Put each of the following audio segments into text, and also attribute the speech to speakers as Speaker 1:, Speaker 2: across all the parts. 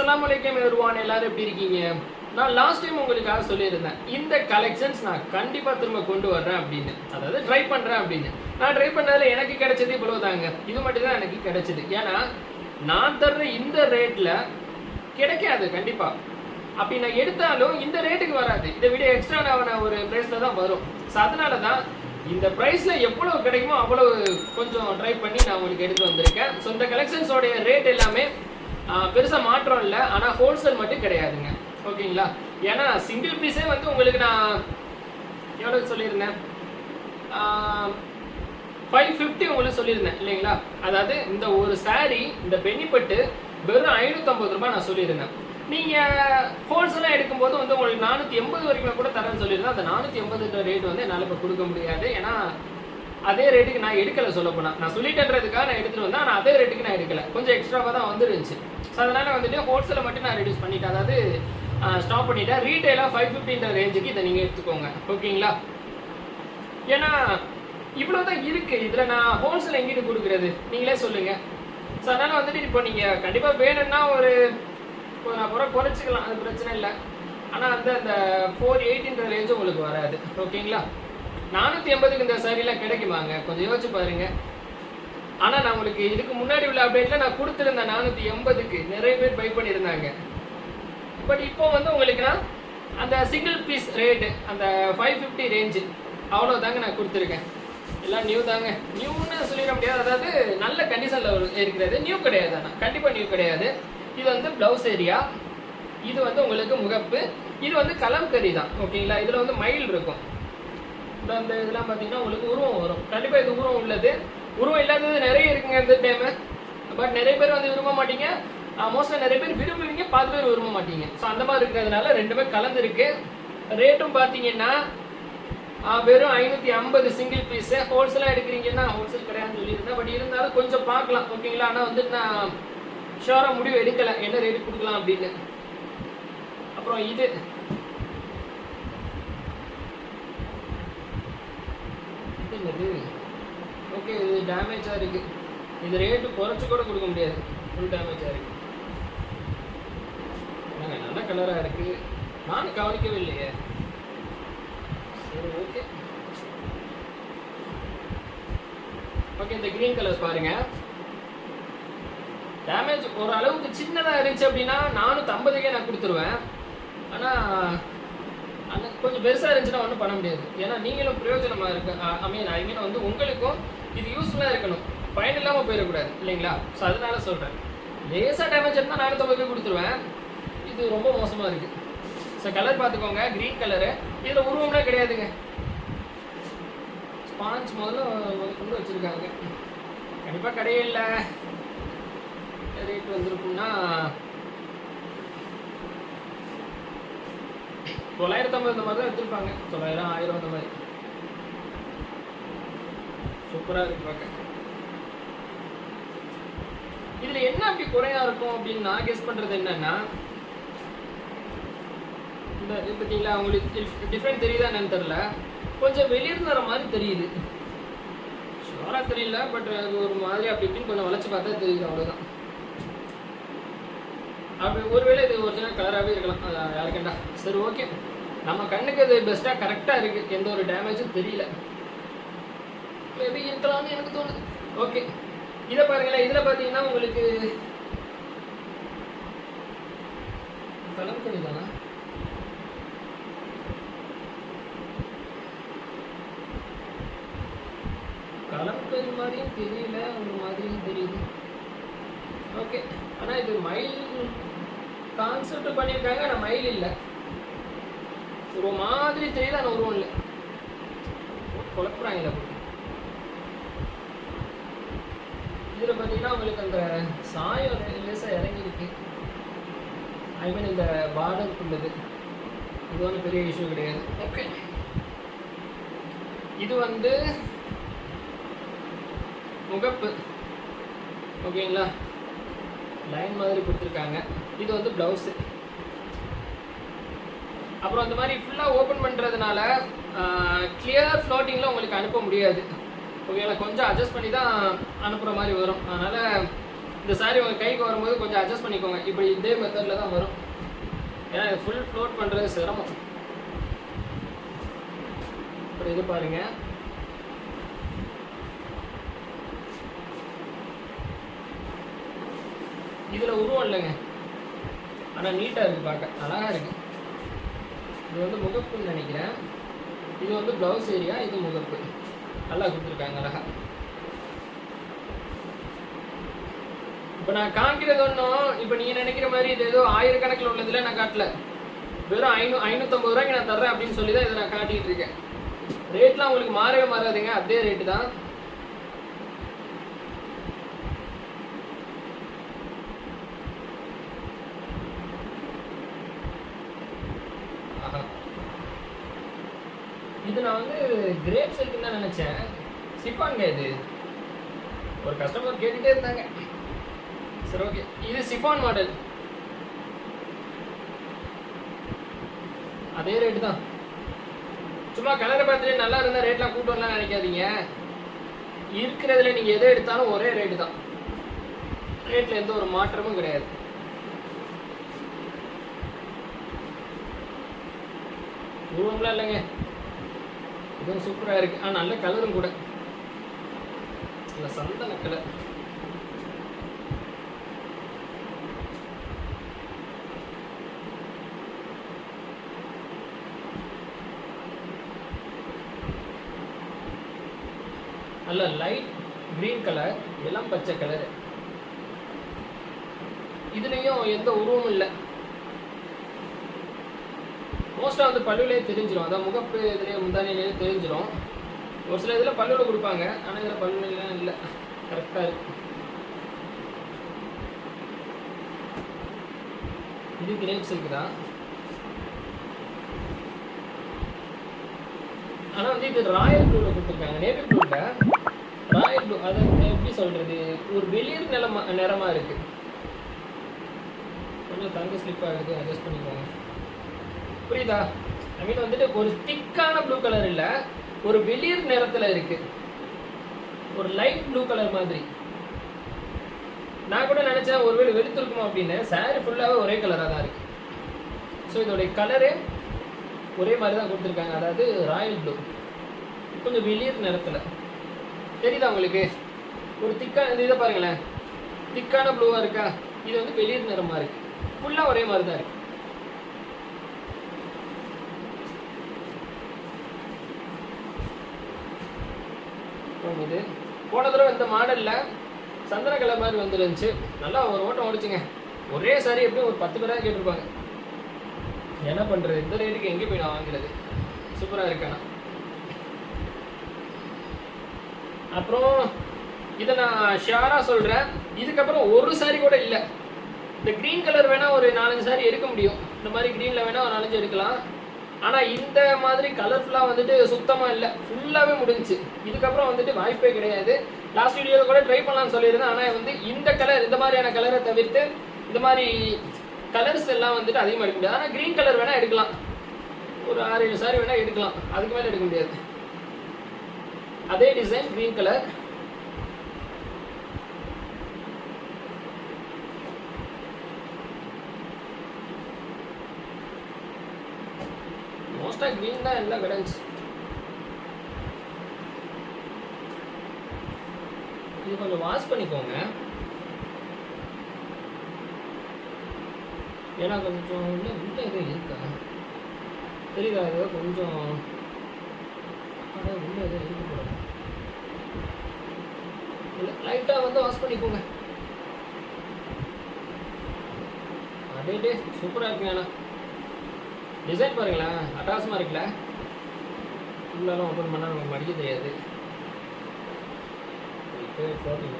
Speaker 1: அஸ்லாம் வலைக்கம் எருவான் எல்லாரும் எப்படி இருக்கீங்க? நான் லாஸ்ட் டைம் உங்களுக்காக சொல்லியிருந்தேன். இந்த கலெக்ஷன்ஸ் நான் கண்டிப்பாக திரும்ப கொண்டு வர்றேன் அப்படின்னு. அதாவது ட்ரை பண்ணுறேன் அப்படின்னு. நான் ட்ரை பண்ணதில் எனக்கு கிடைச்சது இவ்வளோ தாங்க இது மட்டும் தான் எனக்கு கிடைச்சது. ஏன்னா நான் தர்ற இந்த ரேட்டில் கிடைக்காது கண்டிப்பாக அப்படி நான் எடுத்தாலும் இந்த ரேட்டுக்கு வராது. இதை விட எக்ஸ்ட்ரா நான் ஒரு ப்ரைஸில் தான் வரும். ஸோ அதனால தான் இந்த ப்ரைஸில் எவ்வளோ கிடைக்குமோ அவ்வளோ கொஞ்சம் ட்ரை பண்ணி நான் உங்களுக்கு எடுத்து வந்திருக்கேன். ஸோ இந்த கலெக்ஷன்ஸோடைய ரேட் எல்லாமே பெருசாக மாற்றம் இல்லை. ஆனால் ஹோல்சேல் மட்டும் கிடையாதுங்க. ஓகேங்களா? ஏன்னா சிங்கிள் பீஸே வந்து உங்களுக்கு நான் எவ்வளோ சொல்லியிருந்தேன்? ஃபைவ் ஃபிஃப்டி உங்களுக்கு சொல்லியிருந்தேன் இல்லைங்களா? அதாவது இந்த ஒரு சாரீ இந்த பெனிப்பட்டு வெறும் ஐநூற்றம்பது ரூபாய் நான் சொல்லியிருந்தேன். நீங்கள் ஹோல்சேலாக எடுக்கும்போது வந்து உங்களுக்கு நானூற்றி எண்பது வரைக்கும் கூட தரேன்னு சொல்லியிருந்தேன். அந்த நானூற்றி எண்பதுன்ற ரேட் வந்து என்னால் இப்போ கொடுக்க முடியாது. ஏன்னா அதே ரேட்டுக்கு நான் எடுக்கலை சொல்ல போனால் நான் சொல்லிட்டேன்றதுக்காக நான் எடுத்துகிட்டு வந்தேன். ஆனால் அதே ரேட்டுக்கு நான் எடுக்கலை. கொஞ்சம் எக்ஸ்ட்ராவாக தான் வந்துருந்துச்சு. ஸோ அதனால் வந்துட்டு ஹோல்சேலை மட்டும் நான் ரெடியூஸ் பண்ணிட்டேன். அதாவது ஸ்டாப் பண்ணிட்டேன். ரீட்டெயிலாக ஃபைவ் ஃபிஃப்டின்ற ரேஞ்சுக்கு இதை நீங்கள் எடுத்துக்கோங்க. ஓகேங்களா ஏன்னா இவ்வளோ தான் இருக்குது இதில் நான் ஹோல்சேல் எங்கிட்டு கொடுக்குறது? நீங்களே சொல்லுங்கள் ஸோ அதனால் வந்துட்டு இப்போ நீங்கள் கண்டிப்பாக வேணும்னா ஒரு ஒரு அப்புறம் குறைச்சிக்கலாம். அது பிரச்சனை இல்லை. ஆனால் வந்து அந்த ஃபோர் எயிட்டின்ற ரேஞ்சும் உங்களுக்கு வராது. ஓகேங்களா நானூற்றி எண்பதுக்கு இந்த சாரிலாம் கிடைக்குமாங்க? கொஞ்சம் யோசிச்சு பாருங்கள் ஆனா நான் உங்களுக்கு இதுக்கு முன்னாடி உள்ள அப்டேட்ல நான் கொடுத்துருந்தேன் நானூத்தி எண்பதுக்கு நிறைய பேர் பை பண்ணியிருந்தாங்க. பட் இப்போ வந்து உங்களுக்கு நான் அந்த சிங்கிள் பீஸ் ரேட்டு அந்த ஃபைவ் ஃபிஃப்டி ரேஞ்சு அவ்வளோதாங்க நான் கொடுத்துருக்கேன். எல்லாம் நியூ தாங்க. நியூன்னு சொல்லிட முடியாது. அதாவது நல்ல கண்டிஷனில் இருக்கிறது. நியூ கிடையாது ஆனால் கண்டிப்பாக நியூ கிடையாது. இது வந்து ப்ளவுஸ் ஏரியா இது வந்து உங்களுக்கு முகப்பு. இது வந்து கலம்கரி தான். ஓகேங்களா இதில் வந்து மயில் இருக்கும். இந்த இதெல்லாம் பார்த்தீங்கன்னா உங்களுக்கு உருவம் வரும். கண்டிப்பாக இது உருவம் உள்ளது. உருவம் இல்லாதது நிறைய இருக்குங்க இந்த டைமு பட் நிறைய பேர் வந்து விரும்ப மாட்டீங்க. மோஸ்ட்லி நிறைய பேர் விரும்புவீங்க பாதி பேர் விரும்ப மாட்டீங்க. ஸோ அந்த மாதிரி இருக்கிறதுனால ரெண்டுமே கலந்துருக்கு. ரேட்டும் பார்த்தீங்கன்னா வெறும் ஐநூற்றி ஐம்பது சிங்கிள் பீஸு ஹோல்சேலாக எடுக்கிறீங்கன்னா ஹோல்சேல் கிடையாதுன்னு சொல்லியிருந்தேன். பட் இருந்தாலும் கொஞ்சம் பார்க்கலாம் ஓகேங்களா ஆனால் வந்து நான் ஷோராக முடிவு எடுக்கலை. என்ன ரேட்டு கொடுக்கலாம் அப்படின்னு. அப்புறம் இது. இது என்னது? ஓகே இது டேமேஜாக இருக்குது இது ரேட்டு குறைச்சி கூட கொடுக்க முடியாது. ஃபுல் டேமேஜாக இருக்கு. நல்ல கலராக இருக்கு. நானும் கவனிக்கவே இல்லையே சரி ஓகே ஓகே இந்த கிரீன் கலர்ஸ் பாருங்க. டேமேஜ் ஒரு அளவுக்கு சின்னதாக இருந்துச்சு அப்படின்னா நானூற்றம்பதுக்கே நான் கொடுத்துருவேன். ஆனால் அந்த கொஞ்சம் பெருசாக இருந்துச்சுன்னா ஒன்றும் பண்ண முடியாது. ஏன்னா நீங்களும் பிரயோஜனமாக இருக்கு. ஐ மீன் ஐ மீன் வந்து உங்களுக்கும் இது யூஸ்ஃபுல்லாக இருக்கணும். பயன் இல்லாமல் போயிடக்கூடாது. இல்லைங்களா? ஸோ அதனால சொல்கிறேன் லேசாக டேமேஜ் இருந்தால் நானூற்றம்பதுக்கே கொடுத்துருவேன். இது ரொம்ப மோசமாக இருக்குது ஸோ கலர் பார்த்துக்கோங்க. க்ரீன் கலரு இதில் உருவம்லாம் கிடையாதுங்க. ஸ்பாஞ்ச் முதல்ல கொண்டு வச்சுருக்காங்க. கண்டிப்பாக கடையில் ரேட் வந்துருக்குன்னா தொள்ளாயிரத்தி ஐம்பது இந்த மாதிரி தான் எடுத்திருப்பாங்க. தொள்ளாயிரம் ஆயிரம் அந்த மாதிரி. சூப்பராக இருக்கு பார்க்க இதில் என்ன அப்படி குறையா இருக்கும் அப்படின்னு நான் கெஸ் பண்ணுறது என்னன்னா இந்த இது பார்த்தீங்களா அவங்களுக்கு டிஃப்ரெண்ட் தெரியுதா என்னன்னு தெரில கொஞ்சம் வெளியிருந்து வர மாதிரி தெரியுது. ஷுவராக தெரியல பட் அது ஒரு மாதிரி அப்படி இப்படின்னு கொஞ்சம் வளைச்சு பார்த்தா தெரியுது அவ்வளோதான் அப்படி ஒருவேளை இது ஒரிஜினல் கலராகவே இருக்கலாம். அது யாருக்கண்டா சரி ஓகே நம்ம கண்ணுக்கு அது பெஸ்ட்டாக கரெக்டாக இருக்குது எந்த ஒரு டேமேஜும் தெரியல. மேபி இருக்கலாம்னு எனக்கு தோணுது. ஓகே இதை பாருங்களேன் இதில் பார்த்தீங்கன்னா உங்களுக்கு கலர் தானா கலப்பது மாதிரியும் தெரியல ஒரு மாதிரியும் தெரியுது. ஓகே ஆனால் இது மயில் கான்செப்ட் பண்ணியிருக்காங்க ஆனால் மயில் இல்லை. ஒரு மாதிரி தெரியுது ஆனால் உருவம் இல்லை. குழப்புறாங்க இதில் பார்த்தீங்கன்னா உங்களுக்கு அந்த சாயம் லேசாக இறங்கியிருக்கு ஐ மீன் இந்த பார்டர் உள்ளது. இது வந்து பெரிய இஷ்யூ கிடையாது. ஓகே இது வந்து முகப்பு. ஓகேங்களா லைன் மாதிரி கொடுத்துருக்காங்க. இது வந்து ப்ளவுஸு அப்புறம் அந்த மாதிரி ஃபுல்லாக ஓப்பன் பண்ணுறதுனால கிளியர் ஃப்ளோட்டிங்கில் உங்களுக்கு அனுப்ப முடியாது. ஓகேங்களா கொஞ்சம் அட்ஜஸ்ட் பண்ணி தான் அனுப்புகிற மாதிரி வரும். அதனால் இந்த சாரி உங்கள் கைக்கு வரும்போது கொஞ்சம் அட்ஜஸ்ட் பண்ணிக்கோங்க. இப்படி இதே மெத்தடில் தான் வரும். ஏன்னா ஃபுல் ஃப்ளோட் பண்ணுறது சிரமம். அப்புறம் இது பாருங்கள் இதில் உருவம் இல்லைங்க. ஆனால் நீட்டாக இருக்கு பார்க்க. அழகா இருக்கு. இது வந்து முகப்புன்னு நினைக்கிறேன். இது வந்து ப்ளவுஸ் ஏரியா இது முகப்பு. நல்லா கொடுத்துருக்காங்க அழகா. இப்போ நான் காமிக்கிறது ஒன்றும் இப்போ நீங்கள் நினைக்கிற மாதிரி இது ஏதோ ஆயிரக்கணக்கில் உள்ளதில் நான் காட்டல. வெறும் ஐநூ ஐநூற்றம்பது ரூபாய்க்கு நான் தர்றேன் அப்படின்னு சொல்லி தான் இதை நான் காட்டிகிட்டு இருக்கேன். ரேட்லாம் உங்களுக்கு மாறவே மாறாதுங்க. அதே ரேட்டு தான் ஆஹா. இது நான் வந்து கிரேப் இருக்குன்னு தான் நினைச்சேன். சிப்பாங்க இது. ஒரு கஸ்டமர் கேட்டுட்டே இருந்தாங்க. சரி ஓகே இது சிஃபான் மாடல் அதே ரேட்டு தான். சும்மா கலரை பார்த்துட்டு நல்லா இருந்தால் ரேட்லாம் கூட்டு வரலாம் நினைக்காதீங்க. இருக்கிறதுல நீங்கள் எதை எடுத்தாலும் ஒரே ரேட்டு தான். ரேட்டில் எந்த ஒரு மாற்றமும் கிடையாது. உருவம்லாம் இல்லைங்க. இதுவும் சூப்பராக இருக்கு. ஆ நல்ல கலரும் கூட. நல்ல சந்தன கலர் நல்ல லைட் கிரீன் கலர் இளம் பச்சை கலர் இதுலயும் எந்த உருவமும் இல்லை. மோஸ்ட்டாக வந்து பல்லுலேயே தெரிஞ்சிடும் அதான் முகப்பு இதுலேயே முந்தானிலேயே தெரிஞ்சிடும் ஒரு சில இதில் பல்லுவில் கொடுப்பாங்க. ஆனால் இதில் பல்லுலாம் இல்லை. கரெக்டாக இருக்கு. இது கிரேப்ஸ் இருக்குதா? தான் ஆனால் வந்து இது ராயல் ப்ளூவில் கொடுத்துருக்காங்க. நேவி ப்ளூவில் ராயல் ப்ளூ அதை எப்படி சொல்கிறது ஒரு வெளிர் நிலமா நிறமாக இருக்கு. கொஞ்சம் தங்க ஸ்லிப் ஆகுது அட்ஜஸ்ட் பண்ணிக்கோங்க. புரியுதா? ஐ மீன் வந்துட்டு ஒரு திக்கான ப்ளூ கலர் இல்லை ஒரு வெளிர் நிறத்தில் இருக்கு. ஒரு லைட் ப்ளூ கலர் மாதிரி. நான் கூட நினச்சேன் ஒருவேளை வெளுத்துருக்குமா அப்படின்னு சாரி ஃபுல்லாகவே ஒரே கலராக தான் இருக்கு. ஸோ இதோடைய கலரே ஒரே மாதிரி தான் கொடுத்துருக்காங்க. அதாவது ராயல் ப்ளூ கொஞ்சம் வெளிர் நிறத்தில். தெரியுதா உங்களுக்கு? ஒரு திக்கா இந்த இதை பாருங்களேன். திக்கான ப்ளூவாக இருக்கா? இது வந்து வெளிர் நிறமாக இருக்குது ஃபுல்லாக ஒரே மாதிரி தான் இருக்கு. அப்புறம் இது போன தடவை இந்த மாடலில் சந்திரகலை மாதிரி வந்துருந்துச்சு. நல்லா ஒரு ஓட்டம் ஓடிச்சுங்க. ஒரே சாரி எப்படியும் ஒரு பத்து பேராக கேட்டிருப்பாங்க. என்ன பண்ணுறது இந்த ரேட்டுக்கு எங்கே போய் நான் வாங்குறது? சூப்பராக இருக்கேண்ணா அப்புறம் இதை நான் ஷேராக சொல்கிறேன் இதுக்கப்புறம் ஒரு சாரி கூட இல்லை. இந்த க்ரீன் கலர் வேணால் ஒரு நாலஞ்சு சாரி எடுக்க முடியும். இந்த மாதிரி க்ரீனில் வேணால் ஒரு நாலஞ்சு எடுக்கலாம். ஆனால் இந்த மாதிரி கலர்ஃபுல்லாக வந்துட்டு சுத்தமாக இல்லை. ஃபுல்லாகவே முடிஞ்சுச்சு. இதுக்கப்புறம் வந்துட்டு வாய்ப்பே கிடையாது. லாஸ்ட் வீடியோவில் கூட ட்ரை பண்ணலாம்னு சொல்லியிருந்தேன். ஆனால் வந்து இந்த கலர் இந்த மாதிரியான கலரை தவிர்த்து இந்த மாதிரி கலர்ஸ் எல்லாம் வந்துட்டு அதிகமாக எடுக்க முடியாது. ஆனால் க்ரீன் கலர் வேணால் எடுக்கலாம். ஒரு ஆறு ஏழு சாரி வேணால் எடுக்கலாம். அதுக்கு மேலே எடுக்க முடியாது. அதே டிசைன் க்ரீன் கலர் வீணா க்ரீன் தான் எல்லாம் கிடந்துச்சு இது கொஞ்சம் வாஷ் பண்ணிக்கோங்க. ஏன்னா கொஞ்சம் இன்னும் உள்ள எதுவும் இருக்கா? தெரியுதா? இது கொஞ்சம் அட உள்ள எதுவும் இருக்கு போல லைட்டாக வந்து வாஷ் பண்ணிக்கோங்க. அடே சூப்பராக இருக்குங்க ஆனால் டிசைன் பாருங்களேன் அட்டகாசமாக இருக்குல்ல? ஃபுல்லாலும் ஓப்பன் பண்ணால் நமக்கு மடிக்க தெரியாது. இப்போ ஃபோர்டீன்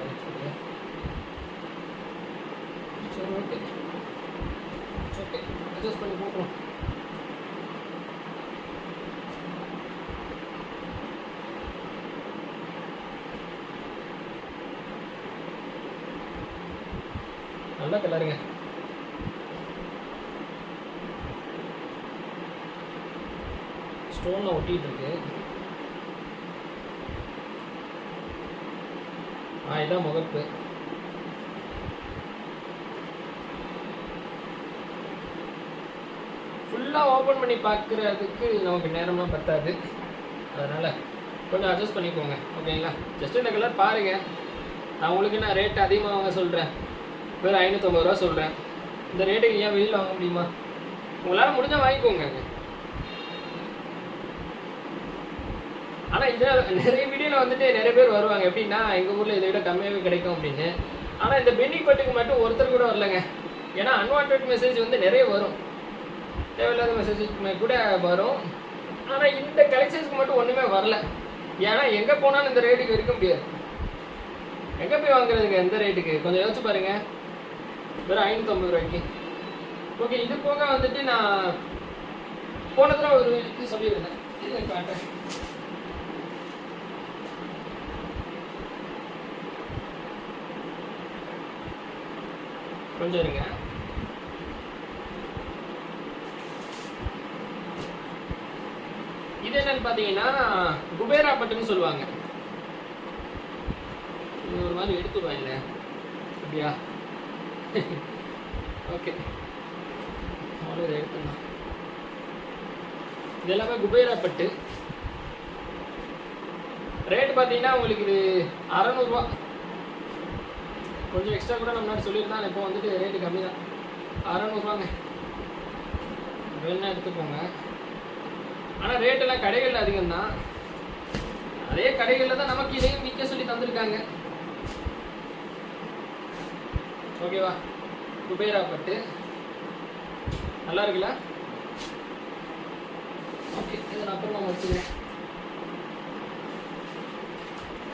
Speaker 1: சரி ஓகே ஓகே அட்ஜஸ்ட் பண்ணி போட்டுரும் நல்லா கலருங்க. ஸ்டோனில் ஒட்டிகிட்டுருக்கு ஆ இதான் முகப்பு. ஃபுல்லாக ஓப்பன் பண்ணி பார்க்குறதுக்கு நமக்கு நேரமாக பத்தாது. அதனால் கொஞ்சம் அட்ஜஸ்ட் பண்ணிக்கோங்க ஓகேங்களா ஜஸ்ட் இந்த கலர் பாருங்கள் நான் உங்களுக்கு நான் ரேட் அதிகமாக வாங்க சொல்கிறேன் வெறும் ஐநூற்றம்பது ரூபா சொல்கிறேன் இந்த ரேட்டுக்கு ஏன் வெளியில் வாங்க முடியுமா? உங்களால் முடிஞ்சால் வாங்கிக்கோங்க. ஆனால் இதில் நிறைய வீடியோவில் வந்துட்டு நிறைய பேர் வருவாங்க. எப்படின்னா எங்கள் ஊரில் இதை விட கம்மியாகவே கிடைக்கும் அப்படின்னு. ஆனால் இந்த பெண்டிங் பட்டுக்கு மட்டும் ஒருத்தர் கூட வரலங்க. ஏன்னா அன்வான்ட் மெசேஜ் வந்து நிறைய வரும். தேவையில்லாத மெசேஜ் கூட வரும். ஆனால் இந்த கலெக்ஷன்ஸ்க்கு மட்டும் ஒன்றுமே வரல. ஏன்னா எங்கே போனாலும் இந்த ரேட்டுக்கு இருக்க முடியாது எங்கே போய் வாங்குறதுங்க எந்த ரேட்டுக்கு கொஞ்சம் யோசிச்சு பாருங்கள் வெறும் ஐநூற்றம்பது ரூபாய்க்கு. ஓகே இது போக வந்துட்டு நான் போன தடவை ஒரு இது சொல்லியிருந்தேன். இது காட்டுறேன் கொஞ்சம் இருங்க இது என்னன்னு பார்த்தீங்கன்னா குபேரா பட்டுன்னு சொல்லுவாங்க. இது ஒரு மாதிரி எடுத்துருவாங்க அப்படியா? ஓகே. அவ்வளோ இதை எடுத்துடலாம். இது எல்லாமே குபேரா பட்டு ரேட் பார்த்தீங்கன்னா உங்களுக்கு இது அறநூறுவா. கொஞ்சம் எக்ஸ்ட்ரா கூட நம்ம முன்னாடி சொல்லியிருந்தா இப்போ வந்துட்டு ரேட்டு கம்மி தான். அறநூறுவாங்க வேணா எடுத்துக்கோங்க. ஆனால் ரேட்டெல்லாம் கடைகளில் அதிகம் தான் அதே கடைகளில் தான் நமக்கு இதையும் விற்க சொல்லி தந்திருக்காங்க. ஓகேவா குபேரா பட்டு. நல்லா இருக்குல்ல? ஓகே இதை நான் அப்புறமா முடிச்சுக்கிறேன்.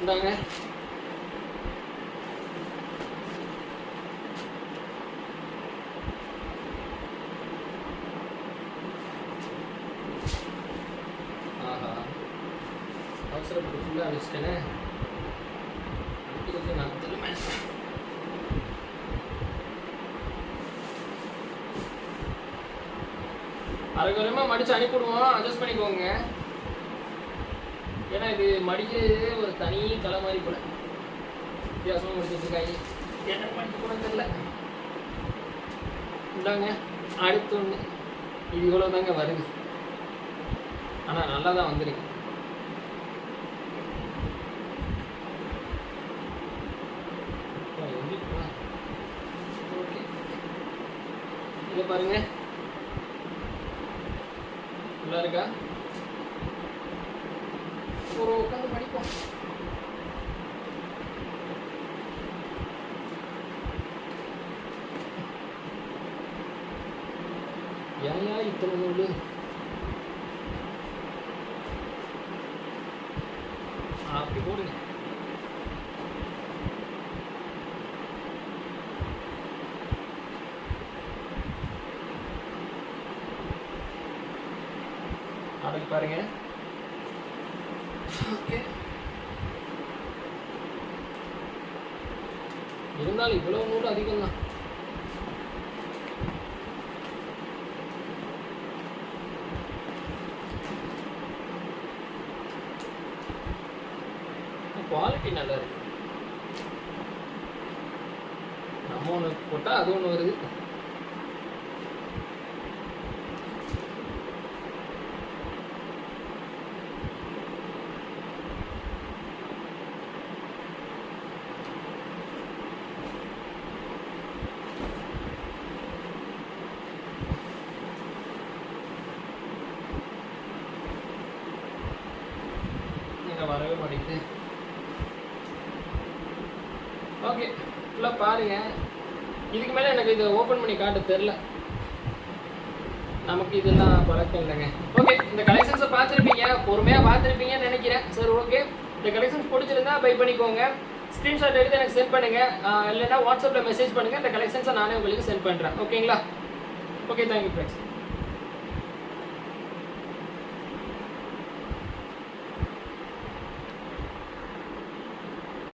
Speaker 1: இந்தாங்க. அவசரப்பட்டு ஃபுல்லாக அடிச்சிட்டேனே அடிக்கிறது மடித்து அனுப்பிவிடுவோம். அட்ஜஸ்ட் பண்ணிக்கோங்க. ஏன்னா இது மடிக்கிறது ஒரு தனி தலை மாதிரி போல. வித்தியாசமாக முடிச்சு வச்சுருக்காங்க என்ன பண்ணி கூட தெரியல. இந்தாங்க அடுத்து ஒன்று இது இவ்வளோ தாங்க வருது. ஆனால் நல்லா தான் வந்திருக்கு அப்பா, எங்கிட்டு வா? ஓகே இதை பாருங்க. நல்லா இருக்கா? ஒரு உட்காந்து படிப்போம். ஏன் இத்தனை நூல் அப்படி போடுங்க அப்படி பாருங்க. ஓகே. இருந்தாலும் இவ்வளவு நூறு அதிகம் தான் குவாலிட்டி நல்லா இருக்கு நம்ம ஒன்று போட்டால் அது ஒன்று வருது இங்க வரவே மாட்டேங்குது ஓகே ஃபுல்லாக பாருங்க. இதுக்கு மேலே எனக்கு இதை ஓப்பன் பண்ணி காட்ட தெரில நமக்கு இதெல்லாம் பழக்கம் இல்லைங்க. ஓகே இந்த கலெக்ஷன்ஸை பார்த்துருப்பீங்க. பொறுமையாக பார்த்துருப்பீங்கன்னு நினைக்கிறேன். சரி ஓகே இந்த கலெக்ஷன்ஸ் பிடிச்சிருந்தா பை பண்ணிக்கோங்க. ஸ்க்ரீன்ஷாட் எடுத்து எனக்கு சென்ட் பண்ணுங்க. இல்லைன்னா வாட்ஸ்அப்பில் மெசேஜ் பண்ணுங்க. இந்த கலெக்ஷன்ஸை நானே உங்களுக்கு சென்ட் பண்ணுறேன் ஓகேங்களா ஓகே தேங்க்யூ ஃப்ரெண்ட்ஸ்